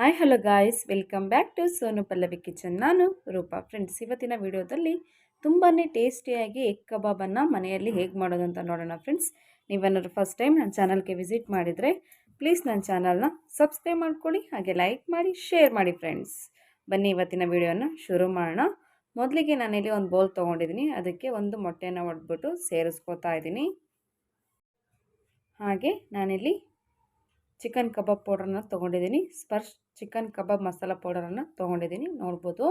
Hi, hello guys. Welcome back to Sonu Pallavi kitchen. ನಾನು Roopa. Friends, ಇವತ್ತಿನ ವಿಡಿಯೋದಲ್ಲಿ ತುಂಬಾ ಟೇಸ್ಟಿಯಾಗಿ ಎಗ್ ಕಬಾಬನ್ನು ಮನೆಯಲ್ಲಿ ಹೇಗೆ ಮಾಡೋದು ಅಂತ ನೋಡೋಣ ಫ್ರೆಂಡ್ಸ್. ನೀವೇನಾದ್ರು ಫಸ್ಟ್ ಟೈಮ್ ನನ್ನ ಚಾನಲ್ಗೆ ವಿಸಿಟ್ ಮಾಡಿದರೆ ಪ್ಲೀಸ್ ನನ್ನ ಚಾನಲ್ನ ಸಬ್ಸ್ಕ್ರೈಬ್ ಮಾಡ್ಕೊಳ್ಳಿ, ಹಾಗೆ ಲೈಕ್ ಮಾಡಿ ಶೇರ್ ಮಾಡಿ ಫ್ರೆಂಡ್ಸ್. ಬನ್ನಿ, ಇವತ್ತಿನ ವಿಡಿಯೋನ ಶುರು ಮಾಡೋಣ. ಮೊದಲಿಗೆ ನಾನಿಲ್ಲಿ ಒಂದು ಬೌಲ್ ತೊಗೊಂಡಿದ್ದೀನಿ. ಅದಕ್ಕೆ ಒಂದು ಮೊಟ್ಟೆನ ಒಡೆದ್ಬಿಟ್ಟು ಸೇರಿಸ್ಕೋತಾ ಇದ್ದೀನಿ. ಹಾಗೆ ನಾನಿಲ್ಲಿ ಚಿಕನ್ ಕಬಾಬ್ ಪೌಡರನ್ನು ತೊಗೊಂಡಿದ್ದೀನಿ. ಸ್ಪರ್ಶ್ ಚಿಕನ್ ಕಬಾಬ್ ಮಸಾಲ ಪೌಡರನ್ನು ತೊಗೊಂಡಿದ್ದೀನಿ. ನೋಡ್ಬೋದು.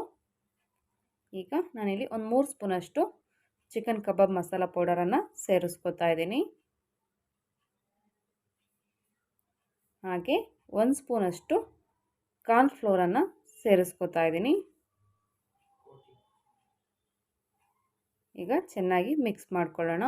ಈಗ ನಾನಿಲ್ಲಿ ಒಂದು ಮೂರು ಸ್ಪೂನಷ್ಟು ಚಿಕನ್ ಕಬಾಬ್ ಮಸಾಲ ಪೌಡರನ್ನು ಸೇರಿಸ್ಕೊತಾ ಇದ್ದೀನಿ. ಹಾಗೆ ಒಂದು ಸ್ಪೂನಷ್ಟು ಕಾರ್ನ್ಫ್ಲೋರನ್ನು ಸೇರಿಸ್ಕೊತಾ ಇದ್ದೀನಿ. ಈಗ ಚೆನ್ನಾಗಿ ಮಿಕ್ಸ್ ಮಾಡ್ಕೊಳ್ಳೋಣ.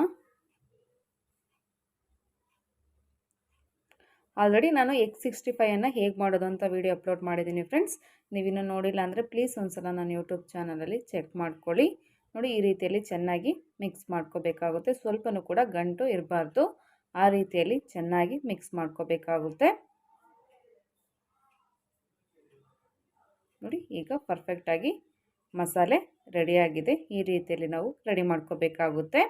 ಆಲ್ರೆಡಿ ನಾನು ಎಗ್ ಸಿಕ್ಸ್ಟಿ ಫೈವನ್ನು ಹೇಗೆ ಮಾಡೋದು ಅಂತ ವೀಡಿಯೋ ಅಪ್ಲೋಡ್ ಮಾಡಿದ್ದೀನಿ ಫ್ರೆಂಡ್ಸ್ ನೀವಿನ್ನೂ ನೋಡಿಲ್ಲ ಅಂದರೆ ಪ್ಲೀಸ್ ಒಂದ್ಸಲ ನಾನು ಯೂಟ್ಯೂಬ್ ಚಾನಲಲ್ಲಿ ಚೆಕ್ ಮಾಡ್ಕೊಳ್ಳಿ. ನೋಡಿ ಈ ರೀತಿಯಲ್ಲಿ ಚೆನ್ನಾಗಿ ಮಿಕ್ಸ್ ಮಾಡ್ಕೋಬೇಕಾಗುತ್ತೆ. ಸ್ವಲ್ಪನೂ ಕೂಡ ಗಂಟು ಇರಬಾರ್ದು. ಆ ರೀತಿಯಲ್ಲಿ ಚೆನ್ನಾಗಿ ಮಿಕ್ಸ್ ಮಾಡ್ಕೋಬೇಕಾಗುತ್ತೆ. ನೋಡಿ ಈಗ ಪರ್ಫೆಕ್ಟಾಗಿ ಮಸಾಲೆ ರೆಡಿಯಾಗಿದೆ ಈ ರೀತಿಯಲ್ಲಿ ನಾವು ರೆಡಿ ಮಾಡ್ಕೋಬೇಕಾಗುತ್ತೆ.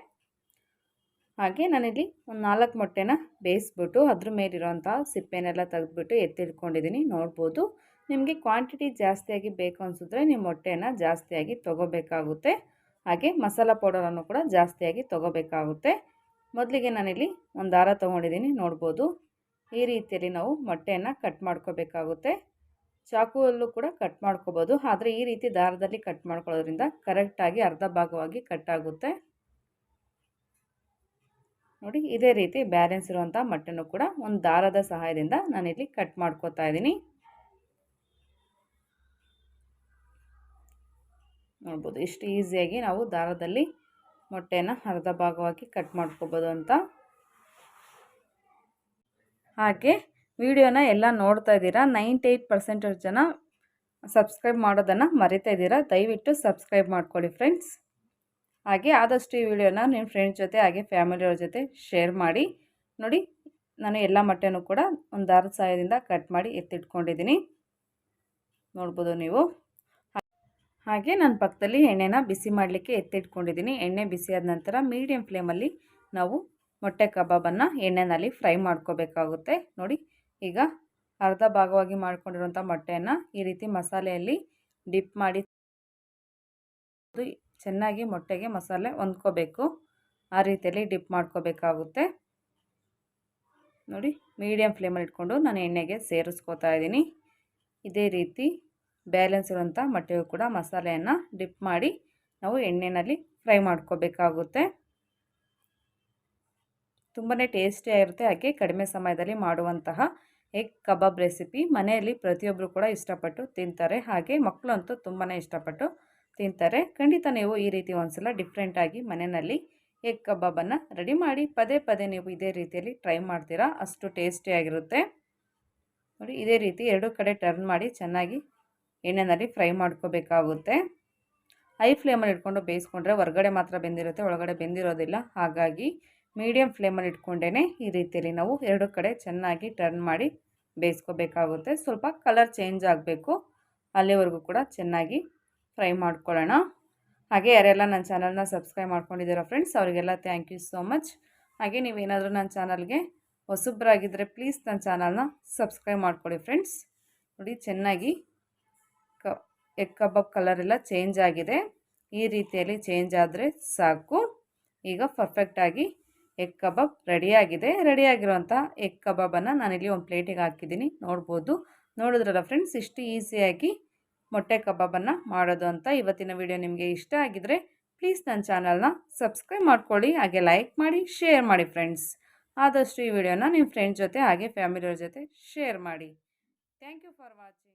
ಹಾಗೆ ನಾನಿಲ್ಲಿ ಒಂದು ನಾಲ್ಕು ಮೊಟ್ಟೆನ ಬೇಯಿಸ್ಬಿಟ್ಟು ಅದ್ರ ಮೇಲಿರೋಂಥ ಸಿಪ್ಪೆನೆಲ್ಲ ತೆಗೆದ್ಬಿಟ್ಟು ಎತ್ತಿಟ್ಕೊಂಡಿದ್ದೀನಿ. ನೋಡ್ಬೋದು. ನಿಮಗೆ ಕ್ವಾಂಟಿಟಿ ಜಾಸ್ತಿಯಾಗಿ ಬೇಕು ಅನಿಸಿದ್ರೆ ನೀವು ಮೊಟ್ಟೆನ ಜಾಸ್ತಿಯಾಗಿ ತೊಗೋಬೇಕಾಗುತ್ತೆ. ಹಾಗೆ ಮಸಾಲ ಪೌಡರನ್ನು ಕೂಡ ಜಾಸ್ತಿಯಾಗಿ ತೊಗೋಬೇಕಾಗುತ್ತೆ. ಮೊದಲಿಗೆ ನಾನಿಲ್ಲಿ ಒಂದು ದಾರ ತೊಗೊಂಡಿದ್ದೀನಿ. ನೋಡ್ಬೋದು. ಈ ರೀತಿಯಲ್ಲಿ ನಾವು ಮೊಟ್ಟೆಯನ್ನು ಕಟ್ ಮಾಡ್ಕೋಬೇಕಾಗುತ್ತೆ. ಚಾಕುವಲ್ಲೂ ಕೂಡ ಕಟ್ ಮಾಡ್ಕೋಬೋದು. ಆದರೆ ಈ ರೀತಿ ದಾರದಲ್ಲಿ ಕಟ್ ಮಾಡ್ಕೊಳ್ಳೋದ್ರಿಂದ ಕರೆಕ್ಟಾಗಿ ಅರ್ಧ ಭಾಗವಾಗಿ ಕಟ್ ಆಗುತ್ತೆ. ನೋಡಿ, ಇದೇ ರೀತಿ ಬ್ಯಾಲೆನ್ಸ್ ಇರುವಂಥ ಮಟ್ಟನ್ನು ಕೂಡ ಒಂದು ದಾರದ ಸಹಾಯದಿಂದ ನಾನಿಲ್ಲಿ ಕಟ್ ಮಾಡ್ಕೋತಾ ಇದ್ದೀನಿ. ನೋಡ್ಬೋದು, ಇಷ್ಟು ಈಸಿಯಾಗಿ ನಾವು ದಾರದಲ್ಲಿ ಮೊಟ್ಟೆನ ಅರ್ಧ ಭಾಗವಾಗಿ ಕಟ್ ಮಾಡ್ಕೋಬೋದು ಅಂತ. ಹಾಗೆ ವಿಡಿಯೋನ ಎಲ್ಲ ನೋಡ್ತಾ ಇದ್ದೀರಾ, ನೈಂಟಿ ಏಯ್ಟ್ ಜನ ಸಬ್ಸ್ಕ್ರೈಬ್ ಮಾಡೋದನ್ನು ಮರಿತಾ ಇದ್ದೀರಾ, ದಯವಿಟ್ಟು ಸಬ್ಸ್ಕ್ರೈಬ್ ಮಾಡ್ಕೊಳ್ಳಿ ಫ್ರೆಂಡ್ಸ್ ಹಾಗೆ ಆದಷ್ಟು ಈ ವಿಡಿಯೋನ ನಿಮ್ಮ ಫ್ರೆಂಡ್ಸ್ ಜೊತೆ ಹಾಗೆ ಫ್ಯಾಮಿಲಿಯವ್ರ ಜೊತೆ ಶೇರ್ ಮಾಡಿ. ನೋಡಿ, ನಾನು ಎಲ್ಲ ಮೊಟ್ಟೆನೂ ಕೂಡ ಒಂದು ದಾರದ ಸಹಾಯದಿಂದ ಕಟ್ ಮಾಡಿ ಎತ್ತಿಟ್ಕೊಂಡಿದ್ದೀನಿ ನೋಡ್ಬೋದು ನೀವು. ಹಾಗೆ ನನ್ನ ಪಕ್ಕದಲ್ಲಿ ಎಣ್ಣೆನ ಬಿಸಿ ಮಾಡಲಿಕ್ಕೆ ಎತ್ತಿಟ್ಕೊಂಡಿದ್ದೀನಿ ಎಣ್ಣೆ ಬಿಸಿಯಾದ ನಂತರ ಮೀಡಿಯಂ ಫ್ಲೇಮಲ್ಲಿ ನಾವು ಮೊಟ್ಟೆ ಕಬಾಬನ್ನು ಎಣ್ಣೆನಲ್ಲಿ ಫ್ರೈ ಮಾಡ್ಕೋಬೇಕಾಗುತ್ತೆ. ನೋಡಿ, ಈಗ ಅರ್ಧ ಭಾಗವಾಗಿ ಮಾಡಿಕೊಂಡಿರುವಂಥ ಮೊಟ್ಟೆಯನ್ನು ಈ ರೀತಿ ಮಸಾಲೆಯಲ್ಲಿ ಡಿಪ್ ಮಾಡಿ ಚೆನ್ನಾಗಿ ಮೊಟ್ಟೆಗೆ ಮಸಾಲೆ ಹೊಂದ್ಕೋಬೇಕು. ಆ ರೀತಿಯಲ್ಲಿ ಡಿಪ್ ಮಾಡ್ಕೋಬೇಕಾಗುತ್ತೆ. ನೋಡಿ ಮೀಡಿಯಮ್ ಫ್ಲೇಮಲ್ಲಿ ಇಟ್ಕೊಂಡು ನಾನು ಎಣ್ಣೆಗೆ ಸೇರಿಸ್ಕೋತಾ ಇದ್ದೀನಿ. ಇದೇ ರೀತಿ ಬ್ಯಾಲೆನ್ಸ್ ಇರುವಂಥ ಮೊಟ್ಟೆಗೂ ಕೂಡ ಮಸಾಲೆಯನ್ನು ಡಿಪ್ ಮಾಡಿ ನಾವು ಎಣ್ಣೆಯಲ್ಲಿ ಫ್ರೈ ಮಾಡ್ಕೋಬೇಕಾಗುತ್ತೆ. ತುಂಬಾ ಟೇಸ್ಟಿಯಾಗಿರುತ್ತೆ ಹಾಗೆ ಕಡಿಮೆ ಸಮಯದಲ್ಲಿ ಮಾಡುವಂತಹ ಎಗ್ ಕಬಾಬ್ ರೆಸಿಪಿ. ಮನೆಯಲ್ಲಿ ಪ್ರತಿಯೊಬ್ಬರು ಕೂಡ ಇಷ್ಟಪಟ್ಟು ತಿಂತಾರೆ. ಹಾಗೆ ಮಕ್ಕಳಂತೂ ತುಂಬಾ ಇಷ್ಟಪಟ್ಟು ತಿಂತಾರೆ. ಖಂಡಿತ ನೀವು ಈ ರೀತಿ ಒಂದ್ಸಲ ಡಿಫ್ರೆಂಟಾಗಿ ಮನೆಯಲ್ಲಿ ಎಗ್ ಕಬಾಬನ್ನು ರೆಡಿ ಮಾಡಿ ಪದೇ ಪದೇ ನೀವು ಇದೇ ರೀತಿಯಲ್ಲಿ ಟ್ರೈ ಮಾಡ್ತೀರಾ? ಅಷ್ಟು ಟೇಸ್ಟಿಯಾಗಿರುತ್ತೆ ನೋಡಿ, ಇದೇ ರೀತಿ ಎರಡು ಕಡೆ ಟರ್ನ್ ಮಾಡಿ ಚೆನ್ನಾಗಿ ಎಣ್ಣೆನಲ್ಲಿ ಫ್ರೈ ಮಾಡ್ಕೋಬೇಕಾಗುತ್ತೆ. ಹೈ ಫ್ಲೇಮಲ್ಲಿ ಇಟ್ಕೊಂಡು ಬೇಯಿಸ್ಕೊಂಡ್ರೆ ಹೊರಗಡೆ ಮಾತ್ರ ಬೆಂದಿರುತ್ತೆ, ಒಳಗಡೆ ಬೆಂದಿರೋದಿಲ್ಲ. ಹಾಗಾಗಿ ಮೀಡಿಯಮ್ ಫ್ಲೇಮಲ್ಲಿ ಇಟ್ಕೊಂಡೇ ಈ ರೀತಿಯಲ್ಲಿ ನಾವು ಎರಡು ಕಡೆ ಚೆನ್ನಾಗಿ ಟರ್ನ್ ಮಾಡಿ ಬೇಯಿಸ್ಕೋಬೇಕಾಗುತ್ತೆ. ಸ್ವಲ್ಪ ಕಲರ್ ಚೇಂಜ್ ಆಗಬೇಕು. ಅಲ್ಲಿವರೆಗೂ ಕೂಡ ಚೆನ್ನಾಗಿ ಫ್ರೈ ಮಾಡ್ಕೊಳ್ಳೋಣ. ಹಾಗೆ ಯಾರೆಲ್ಲ ನನ್ನ ಚಾನಲ್ನ ಸಬ್ಸ್ಕ್ರೈಬ್ ಮಾಡ್ಕೊಂಡಿದ್ದೀರೋ ಫ್ರೆಂಡ್ಸ್ ಅವರಿಗೆಲ್ಲ ಥ್ಯಾಂಕ್ ಯು ಸೋ ಮಚ್ ಹಾಗೆ ನೀವೇನಾದರೂ ನನ್ನ ಚಾನಲ್ಗೆ ಹೊಸಬ್ರಾಗಿದ್ದರೆ ಪ್ಲೀಸ್ ನನ್ನ ಚಾನಲ್ನ ಸಬ್ಸ್ಕ್ರೈಬ್ ಮಾಡ್ಕೊಳ್ಳಿ ಫ್ರೆಂಡ್ಸ್ ನೋಡಿ, ಚೆನ್ನಾಗಿ ಕ, ಎಗ್ ಕಬಾಬ್ ಕಲರೆಲ್ಲ ಚೇಂಜ್ ಆಗಿದೆ. ಈ ರೀತಿಯಲ್ಲಿ ಚೇಂಜ್ ಆದರೆ ಸಾಕು. ಈಗ ಪರ್ಫೆಕ್ಟಾಗಿ ಎಗ್ ಕಬಾಬ್ ರೆಡಿಯಾಗಿದೆ ರೆಡಿಯಾಗಿರುವಂಥ ಎಗ್ ಕಬಾಬನ್ನು ನಾನಿಲ್ಲಿ ಒಂದು ಪ್ಲೇಟಿಗೆ ಹಾಕಿದ್ದೀನಿ. ನೋಡ್ಬೋದು. ನೋಡಿದ್ರಲ್ಲ ಫ್ರೆಂಡ್ಸ್ ಇಷ್ಟು ಈಸಿಯಾಗಿ ಮೊಟ್ಟೆ ಕಬಾಬನ್ನು ಮಾಡೋದು ಅಂತ ಇವತ್ತಿನ ವಿಡಿಯೋ ನಿಮಗೆ ಇಷ್ಟ ಆಗಿದರೆ ಪ್ಲೀಸ್ ನನ್ನ ಚಾನಲ್ನ ಸಬ್ಸ್ಕ್ರೈಬ್ ಮಾಡ್ಕೊಳ್ಳಿ, ಹಾಗೆ ಲೈಕ್ ಮಾಡಿ, ಶೇರ್ ಮಾಡಿ ಫ್ರೆಂಡ್ಸ್. ಆದಷ್ಟು ಈ ವಿಡಿಯೋನ ನಿಮ್ಮ ಫ್ರೆಂಡ್ಸ್ ಜೊತೆ, ಹಾಗೆ ಫ್ಯಾಮಿಲಿಯವ್ರ ಜೊತೆ ಶೇರ್ ಮಾಡಿ. Thank you for watching.